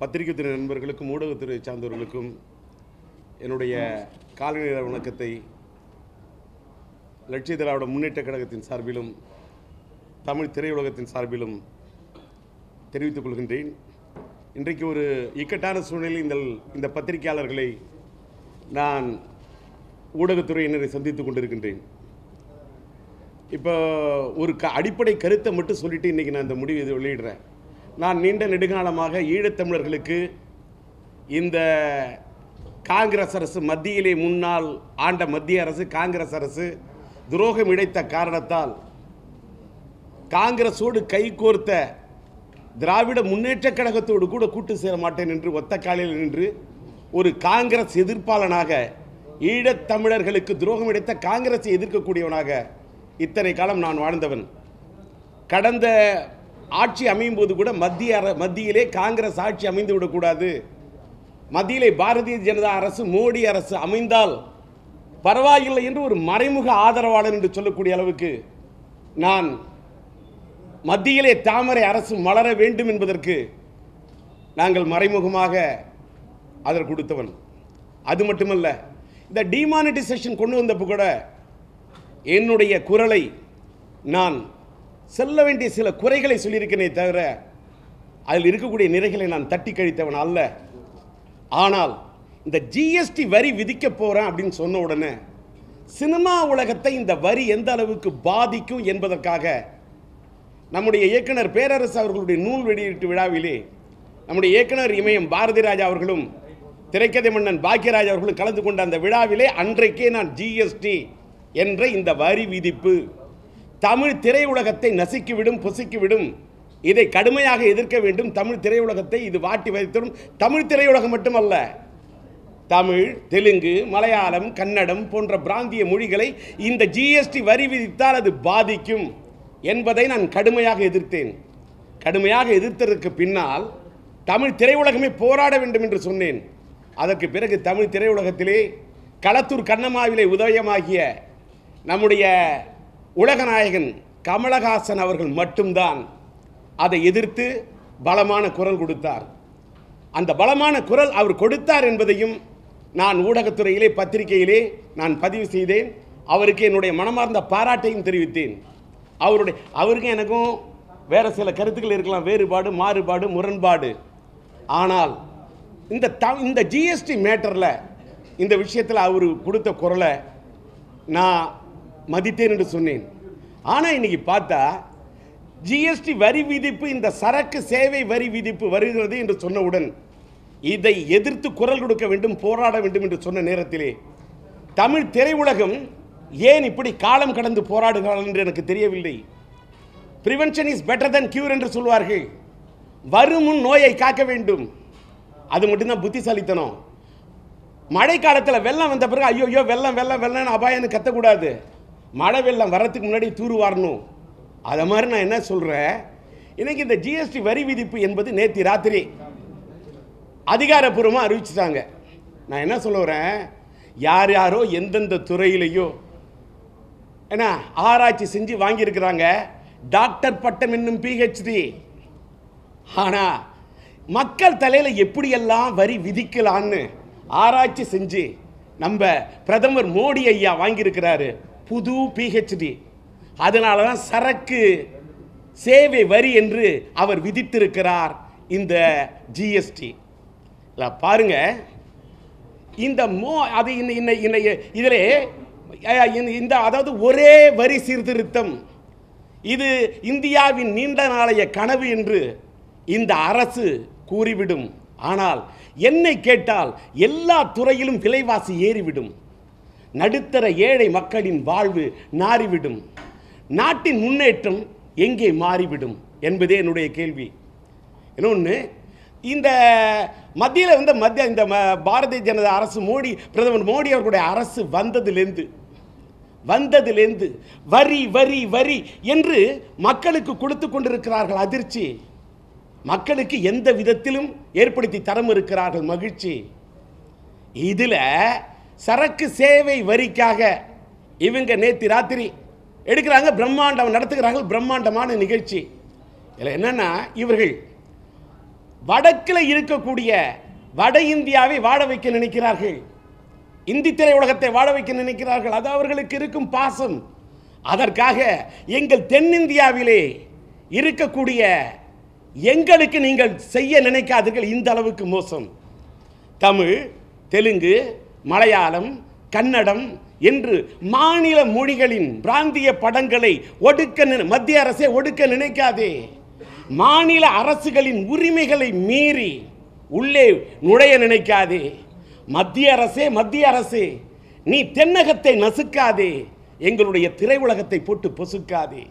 பத்திரிகைத்துறை நண்பர்களுக்கும் ஊடகத்துறை சார்ந்தவர்களுக்கும் என்னுடைய காலை நேர வணக்கத்தை லட்சிய திராவிட முன்னேற்ற கழகத்தின் சார்பிலும் தமிழ் திரையுலகத்தின் சார்பிலும் தெரிவித்துக் கொள்கின்றேன். இன்றைக்கு ஒரு இக்கட்டான சூழ்நிலையில் இந்த இந்த பத்திரிகையாளர்களை நான் ஊடகத்துறையினரை சந்தித்துக் கொண்டிருக்கின்றேன். இப்போ ஒரு க அடிப்படை கருத்தை மட்டும் சொல்லிட்டு இன்றைக்கி நான் இந்த முடிவு இதை வெளியிடுறேன். நான் நீண்ட நெடுங்காலமாக ஈழத்தமிழர்களுக்கு இந்த காங்கிரஸ் அரசு மத்தியிலே முன்னால் ஆண்ட மத்திய அரசு காங்கிரஸ் அரசு துரோகம் இழைத்த காரணத்தால் காங்கிரஸோடு கைகோர்த்த திராவிட முன்னேற்றக் கழகத்தோடு கூட கூட்டு சேர மாட்டேன் என்று ஒத்த காலையில் நின்று ஒரு காங்கிரஸ் எதிர்ப்பாளனாக ஈழத்தமிழர்களுக்கு துரோகம் இடைத்த காங்கிரஸை எதிர்க்கக்கூடியவனாக இத்தனை காலம் நான் வாழ்ந்தவன். கடந்த ஆட்சி அமையும் போது கூட மத்திய அர மத்தியிலே காங்கிரஸ் ஆட்சி அமைந்து விடக்கூடாது. மத்தியிலே பாரதிய ஜனதா அரசு மோடி அரசு அமைந்தால் பரவாயில்லை என்று ஒரு மறைமுக ஆதரவாளர் என்று சொல்லக்கூடிய அளவுக்கு நான் மத்தியிலே தாமரை அரசு மலர வேண்டும் என்பதற்கு நாங்கள் மறைமுகமாக அதற்கு கொடுத்தவன். அது மட்டுமல்ல இந்த டிமானிட்டைசேஷன் கொண்டு வந்தப்போ கூட என்னுடைய குரலை நான் செல்ல வேண்டிய சில குறைகளை சொல்லியிருக்கிறேனே தவிர அதில் இருக்கக்கூடிய நிறைகளை நான் தட்டி கழித்தவன் அல்ல. ஆனால் இந்த ஜிஎஸ்டி வரி விதிக்க போகிறேன் அப்படின்னு சொன்ன உடனே சினிமா உலகத்தை இந்த வரி எந்த அளவுக்கு பாதிக்கும் என்பதற்காக நம்முடைய இயக்குனர் பேரரசு அவர்களுடைய நூல் வெளியீட்டு விழாவிலே நம்முடைய இயக்குனர் இமயம் பாரதி ராஜா அவர்களும் திரைக்கதை மன்னன் பாக்கியராஜ் அவர்களும் கலந்து கொண்ட அந்த விழாவிலே அன்றைக்கே நான் ஜிஎஸ்டி என்ற இந்த வரி விதிப்பு தமிழ் திரையுலகத்தை நசுக்கிவிடும் பொசுக்கிவிடும். இதை கடுமையாக எதிர்க்க வேண்டும். தமிழ் திரையுலகத்தை இது வாட்டி வைத்திடும் தமிழ் திரையுலகம் மட்டுமல்ல தமிழ் தெலுங்கு மலையாளம் கன்னடம் போன்ற பிராந்திய மொழிகளை இந்த ஜிஎஸ்டி வரி விதித்தால் அது பாதிக்கும் என்பதை நான் கடுமையாக எதிர்த்தேன். கடுமையாக எதிர்த்ததற்கு பின்னால் தமிழ் திரையுலகமே போராட வேண்டும் என்று சொன்னேன். அதற்கு பிறகு தமிழ் திரையுலகத்திலே களத்தூர் கண்ணம்மாவிலே உதயமாகிய நம்முடைய உலகநாயகன் கமலஹாசன் அவர்கள் மட்டும்தான் அதை எதிர்த்து பலமான குரல் கொடுத்தார். அந்த பலமான குரல் அவர் கொடுத்தார் என்பதையும் நான் ஊடகத்துறையிலே பத்திரிகையிலே நான் பதிவு செய்தேன். அவருக்கு என்னுடைய மனமார்ந்த பாராட்டையும் தெரிவித்தேன். அவருடைய அவருக்கும் எனக்கும் வேறு சில கருத்துக்கள் இருக்கலாம். வேறுபாடு மாறுபாடு முரண்பாடு. ஆனால் இந்த த இந்த ஜிஎஸ்டி மேட்டரில் இந்த விஷயத்தில் அவர் கொடுத்த குரலை நான் மதித்தேன் என்று சொன்னேன். ஆனால் இன்னைக்கு பார்த்தா ஜிஎஸ்டி வரி விதிப்பு இந்த சரக்கு சேவை வரி விதிப்பு வருகிறது என்று சொன்னவுடன் இதை எதிர்த்து குரல் கொடுக்க வேண்டும் போராட வேண்டும் என்று சொன்ன நேரத்திலே தமிழ் திரையுலகம் ஏன் இப்படி காலம் கடந்து போராடுகிறார்கள் என்று எனக்கு தெரியவில்லை. Prevention is better than cure என்று சொல்வார்கள். வரும் முன் நோயை காக்க வேண்டும். அது மட்டும்தான் புத்திசாலித்தனம். மழை காலத்தில் வெள்ளம் வந்த பிறகு ஐயோ ஐயோ வெள்ளம் வெள்ளம் வெள்ளம்னு அபாயம்னு கத்தக்கூடாது. மழை வெள்ளம் வரத்துக்கு முன்னாடி தூர் வாரணும். அதை மாதிரி நான் என்ன சொல்கிறேன் இன்னைக்கு இந்த ஜிஎஸ்டி வரி விதிப்பு என்பது நேற்று ராத்திரி. அதிகாரப்பூர்வமாக அறிவிச்சிட்டாங்க. நான் என்ன சொல்லுறேன் யார் யாரோ எந்தெந்த துறையிலையோ என்ன ஆராய்ச்சி செஞ்சு வாங்கியிருக்கிறாங்க. டாக்டர் பட்டம் என்னும் பிஹெச்டி ஆனால் மக்கள் தலையில் எப்படியெல்லாம் வரி விதிக்கலான்னு ஆராய்ச்சி செஞ்சு நம்ம பிரதமர் மோடி ஐயா வாங்கியிருக்கிறாரு. புது பிஹெச்டி அதனால தான் சரக்கு சேவை வரி என்று அவர் விதித்திருக்கிறார் இந்த ஜிஎஸ்டி இல்லை பாருங்க. இந்த மோ அது இன்ன இதில் இந்த அதாவது ஒரே வரி சீர்திருத்தம். இது இந்தியாவின் நீண்ட நாளைய கனவு என்று இந்த அரசு கூறிவிடும். ஆனால் என்னை கேட்டால் எல்லா துறையிலும் விலைவாசி ஏறிவிடும். நடுத்தர ஏழை மக்களின் வாழ்வு நாறிவிடும். நாட்டின் முன்னேற்றம் எங்கே மாறிவிடும் என்பதே என்னுடைய கேள்வி. இன்னொன்று இந்த மத்தியில் வந்து மத்திய இந்த பாரதிய ஜனதா அரசு மோடி பிரதமர் மோடி அவர்களுடைய அரசு வந்ததுலேருந்து வந்ததிலிருந்து வரி வரி வரி என்று மக்களுக்கு கொடுத்து கொண்டிருக்கிறார்கள் அதிர்ச்சி. மக்களுக்கு எந்த விதத்திலும் ஏற்படுத்தி தரம் இருக்கிறார்கள் மகிழ்ச்சி. இதில் சரக்கு சேவை வரிக்காக இவங்க நேற்று ராத்திரி எடுக்கிறாங்க பிரம்மாண்டம் நடத்துகிறார்கள் பிரம்மாண்டமான நிகழ்ச்சி. இதில் என்னென்னா இவர்கள் வடக்கில் இருக்கக்கூடிய வட இந்தியாவை வாழ வைக்க நினைக்கிறார்கள். இந்தி திரையுலகத்தை வாழ வைக்க நினைக்கிறார்கள். அது அவர்களுக்கு இருக்கும் பாசம். அதற்காக எங்கள் தென்னிந்தியாவிலே இருக்கக்கூடிய எங்களுக்கு நீங்கள் செய்ய நினைக்காதீர்கள். இந்த அளவுக்கு மோசம். தமிழ் தெலுங்கு மலையாளம் கன்னடம் என்று மாநில மொழிகளின் பிராந்திய படங்களை ஒடுக்க நினை- மத்திய அரசே ஒடுக்க நினைக்காதே. மாநில அரசுகளின் உரிமைகளை மீறி உள்ளே நுழைய நினைக்காதே. மத்திய அரசே மத்திய அரசே நீ தென்னகத்தை நசுக்காதே. எங்களுடைய திரையுலகத்தை போட்டு பொசுக்காதே.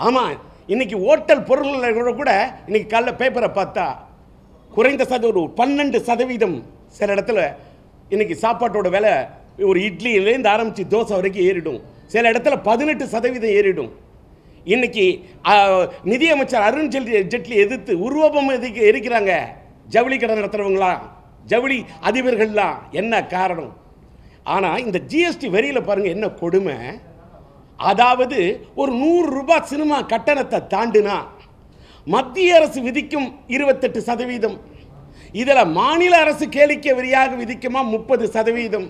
ஆமா இன்னைக்கு ஓட்டல் பொருள்கள் கூட இன்னைக்கு காலைல பேப்பரை பார்த்தா குறைந்த சதவீதம் பன்னெண்டு சதவீதம் சில இடத்துல இன்னைக்கு சாப்பாட்டோட விலை ஒரு இட்லியிலேருந்து ஆரம்பித்து தோசை வரைக்கும் ஏறிடும். சில இடத்துல பதினெட்டு சதவீதம் ஏறிடும். இன்னைக்கு நிதியமைச்சர் அருண் ஜெட்லி ஜெட்லி எதிர்த்து உருவபம் எதுக்கு எரிக்கிறாங்க. ஜவுளி கடன் நடத்துகிறவங்களாம் ஜவுளி அதிபர்கள்லாம் என்ன காரணம்? ஆனால் இந்த ஜிஎஸ்டி வரியில் பாருங்கள் என்ன கொடுமை. அதாவது ஒரு நூறு ரூபாய் சினிமா கட்டணத்தை தாண்டுனா மத்திய அரசு விதிக்கும் இருபத்தெட்டு சதவீதம். இதில் மாநில அரசு கேளிக்கை வரியாக விதிக்குமா முப்பது சதவீதம்.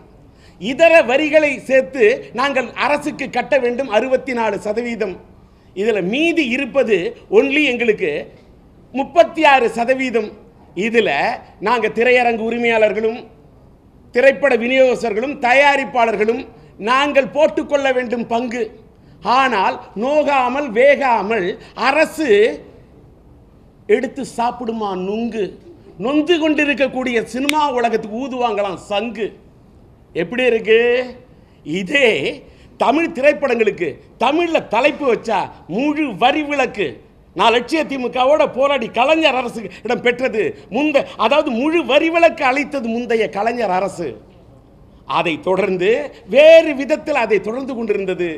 இதர வரிகளை சேர்த்து நாங்கள் அரசுக்கு கட்ட வேண்டும் அறுபத்தி நாலு சதவீதம். இதில் மீதி இருப்பது ஒன்லி எங்களுக்கு முப்பத்தி ஆறு சதவீதம். இதில் நாங்கள் திரையரங்கு உரிமையாளர்களும் திரைப்பட விநியோகஸ்தர்களும் தயாரிப்பாளர்களும் நாங்கள் போட்டுக்கொள்ள வேண்டும் பங்கு. ஆனால் நோகாமல் வேகாமல் அரசு எடுத்து சாப்பிடுமா நுங்கு. நொந்து கொண்டிருக்கக்கூடிய சினிமா உலகத்துக்கு ஊதுவாங்களாம் சங்கு. எப்படி இருக்கு? இதே தமிழ் திரைப்படங்களுக்கு தமிழில் தலைப்பு வச்சா முழு வரி விளக்கு. நான் லட்சிய திமுகவோட போராடி கலைஞர் அரசு இடம் பெற்றது முந்த அதாவது முழு வரி விளக்கு அளித்தது முந்தைய கலைஞர் அரசு. அதை தொடர்ந்து வேறு விதத்தில் அதை தொடர்ந்து கொண்டிருந்தது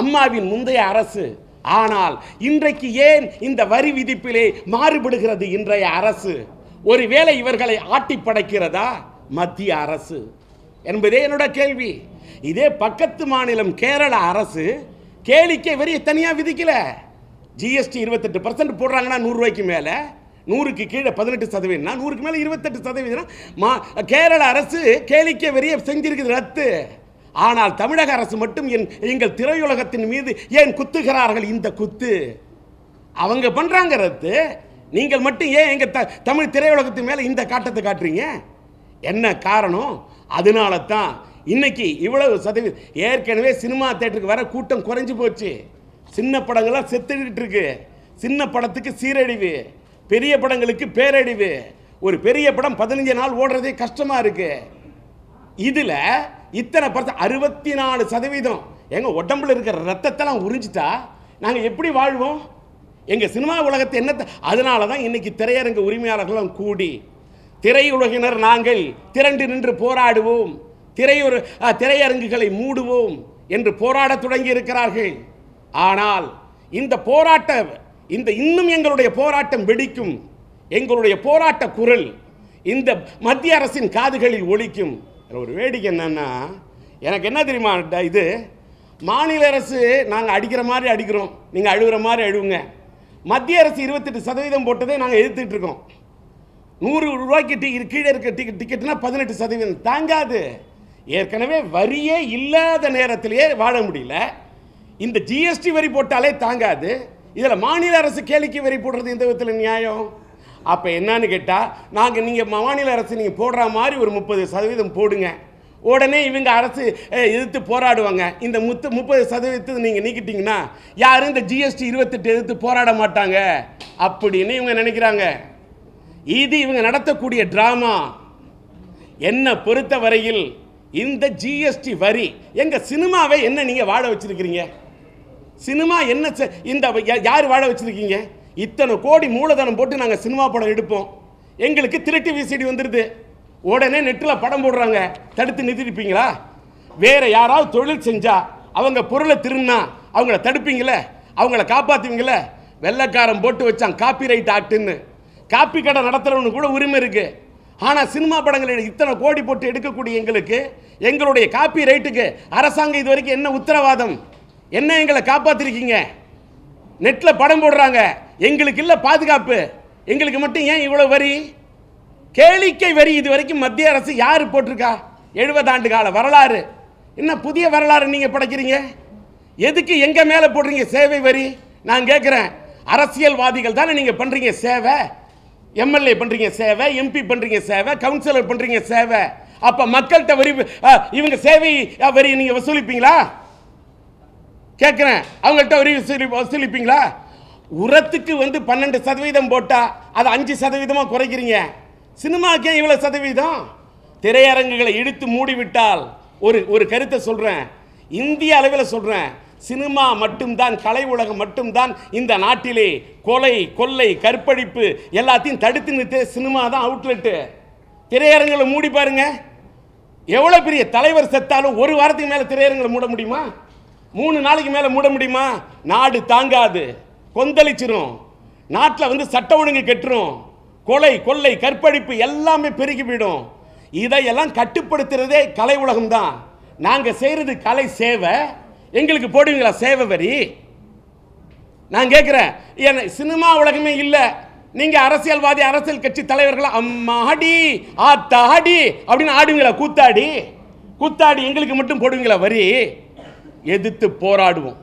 அம்மாவின் முந்தைய அரசு. ஆனால் இன்றைக்கு ஏன் இந்த வரி விதிப்பிலே மாறுபடுகிறது இன்றைய அரசு? ஒருவேளை இவர்களை ஆட்டி படைக்கிறதா மத்திய அரசு? என்பதே என்னோட கேள்வி. இதே பக்கத்து மாநிலம் கேரள அரசு கேளிக்கை வரியை தனியாக விதிக்கல. ஜிஎஸ்டி இருபத்தெட்டு பர்சன்ட் போடுறாங்கன்னா நூறுரூவாய்க்கு மேலே நூறுக்கு கீழே பதினெட்டு சதவீதம்னா நூறுக்கு மேலே இருபத்தெட்டு சதவீதம் மா கேரள அரசு கேளிக்கை வரியை செஞ்சிருக்குது ரத்து. ஆனால் தமிழக அரசு மட்டும் என் எங்கள் திரையுலகத்தின் மீது ஏன் குத்துகிறார்கள் இந்த குத்து? அவங்க பண்ணுறாங்க ரத்து. நீங்கள் மட்டும் ஏன் எங்கள் த தமிழ் திரையுலகத்து மேலே இந்த காட்டத்தை காட்டுறீங்க? என்ன காரணம்? அதனால தான் இன்னைக்கு இவ்வளவு சதவீதம் ஏற்கனவே சினிமா தேட்டருக்கு வர கூட்டம் குறைஞ்சு போச்சு. சின்ன படங்கள்லாம் செத்துக்கிட்டு இருக்கு. சின்ன படத்துக்கு சீரழிவு. பெரிய படங்களுக்கு பேரழிவு. ஒரு பெரிய படம் பதினஞ்சு நாள் ஓடுறதே கஷ்டமாக இருக்கு. இதில் இத்தனை பர்சன்ட் அறுபத்தி நாலு சதவீதம். எங்கள் உடம்புல இருக்கிற ரத்தத்தெல்லாம் உறிஞ்சிட்டா நாங்கள் எப்படி வாழ்வோம்? எங்கள் சினிமா உலகத்தை என்னத்தை அதனால தான் இன்னைக்கு திரையரங்க உரிமையாளர்களும் கூடி திரையுலகினர் நாங்கள் திரண்டு நின்று போராடுவோம் திரையுறு திரையரங்குகளை மூடுவோம் என்று போராடத் தொடங்கி இருக்கிறார்கள். ஆனால் இந்த போராட்ட இந்த இன்னும் எங்களுடைய போராட்டம் வெடிக்கும் எங்களுடைய போராட்ட குரல் இந்த மத்திய அரசின் காதுகளில் ஒலிக்கும். ஒரு வேடிக்கை என்னன்னா எனக்கு என்ன தெரியுமா இது? மாநில அரசு நாங்கள் அடிக்கிற மாதிரி அடிக்கிறோம். நீங்கள் அழுகிற மாதிரி அழுவுங்க. மத்திய அரசு இருபத்தெட்டு சதவீதம் போட்டதை நாங்கள் எதிர்த்துட்டு இருக்கோம். நூறு ரூபாய்க்கு டி கீழே இருக்க டிக்கெட் டிக்கெட்னா பதினெட்டு சதவீதம். தாங்காது. ஏற்கனவே வரியே இல்லாத நேரத்திலேயே வாழ முடியல. இந்த ஜிஎஸ்டி வரி போட்டாலே தாங்காது. இதில் மாநில அரசு கேளிக்கை வரி போடுறது எந்த விதத்தில் நியாயம்? அப்போ என்னன்னு கேட்டால் நாங்கள் நீங்கள் மாநில அரசு நீங்கள் போடுற மாதிரி ஒரு முப்பது சதவீதம் போடுங்க. உடனே இவங்க அரசு எதிர்த்து போராடுவாங்க. இந்த முத்து முப்பது சதவீதத்தை நீங்கள் நீக்கிட்டீங்கன்னா யாரும் இந்த ஜிஎஸ்டி இருபத்தெட்டு எதிர்த்து போராட மாட்டாங்க. அப்படின்னு இவங்க நினைக்கிறாங்க. இது இவங்க நடத்தக்கூடிய ட்ராமா என்னை பொறுத்த வரையில் இந்த ஜிஎஸ்டி வரி எங்கள் சினிமாவை என்ன நீங்கள் வாழ வச்சுருக்கிறீங்க? சினிமா என்ன செ- இந்த யா- யார் வாழ வச்சுருக்கீங்க? இத்தனை கோடி மூலதனம் போட்டு நாங்கள் சினிமா படம் எடுப்போம். எங்களுக்கு திருட்டு விசிடி வந்துடுது உடனே நெட்டில் படம் போடுறாங்க. தடுத்து நிறுத்திருப்பீங்களா? வேற யாராவது தொழில் செஞ்சா அவங்க பொருளை திருநா அவங்கள தடுப்பீங்களே? அவங்கள காப்பாற்றுவீங்களே வெள்ளக்காரன் போட்டு வச்சான் காப்பி ரைட் ஆக்டுன்னு. காப்பி கடை நடத்துறவனுக்கு கூட உரிமை இருக்குது ஆனால் சினிமா படங்களில் இத்தனை கோடி போட்டு எடுக்கக்கூடிய எங்களுக்கு எங்களுடைய காப்பி ரைட்டுக்கு அரசாங்கம் இது வரைக்கும் என்ன உத்தரவாதம்? என்ன எங்களை காப்பாற்றிருக்கீங்க நெட்டில் படம் போடுறாங்க. எங்களுக்கு இல்லை பாதுகாப்பு. எங்களுக்கு மட்டும் ஏன் இவ்வளோ வரி? கேளிக்கை வரி இது வரைக்கும் மத்திய அரசு யார் போட்டிருக்கா? எழுபது ஆண்டு கால வரலாறு. என்ன புதிய வரலாறு நீங்கள் படைக்கிறீங்க? எதுக்கு எங்கள் மேலே போடுறீங்க சேவை வரி? நான் கேட்குறேன் அரசியல்வாதிகள் தானே நீங்கள் பண்ணுறீங்க சேவை? எம்எல்ஏ பண்ணுறீங்க சேவை எம்பி பண்ணுறீங்க சேவை கவுன்சிலர் பண்ணுறீங்க சேவை. அப்போ மக்கள்கிட்ட வரி இவங்க சேவை வரி நீங்கள் வசூலிப்பீங்களா? கேட்குறேன் அவங்கள்ட்ட வரி வசூலி வசூலிப்பீங்களா? உரத்துக்கு வந்து பன்னெண்டு சதவீதம் போட்டால் அதை அஞ்சு சதவீதமாக குறைக்கிறீங்க. சினிமாக்கே இவ்வளோ சதவீதம்? திரையரங்குகளை இழுத்து மூடிவிட்டால் ஒரு ஒரு கருத்தை சொல்கிறேன் இந்திய அளவில் சொல்கிறேன் சினிமா மட்டும்தான் கலை உலகம் மட்டும்தான் இந்த நாட்டிலே கொலை கொள்ளை கற்பழிப்பு எல்லாத்தையும் தடுத்து நிறுத்த சினிமா தான் அவுட்லெட்டு. திரையரங்களை மூடி பாருங்க. எவ்வளோ பெரிய தலைவர் செத்தாலும் ஒரு வாரத்துக்கு மேலே திரையரங்களை மூட முடியுமா? மூணு நாளைக்கு மேலே மூட முடியுமா? நாடு தாங்காது. கொந்தளிச்சிரும். நாட்டில் வந்து சட்ட ஒழுங்கு கெட்டுரும். கொலை கொள்ளை கற்பழிப்பு எல்லாமே பெருகி போயிடும் இதையெல்லாம் கட்டுப்படுத்துறதே கலை உலகம் தான் நாங்கள் செய்கிறது கலை சேவை. எங்களுக்கு போடுவீங்களா சேவை வரி? நான் கேட்குறேன் என்ன சினிமா உலகமே இல்லை. நீங்கள் அரசியல்வாதி அரசியல் கட்சி தலைவர்களா அம்மாடி ஆத்தாடி அப்படின்னு ஆடுவீங்களா? கூத்தாடி? கூத்தாடி எங்களுக்கு மட்டும் போடுவீங்களா வரி? எதிர்த்து போராடுவோம்.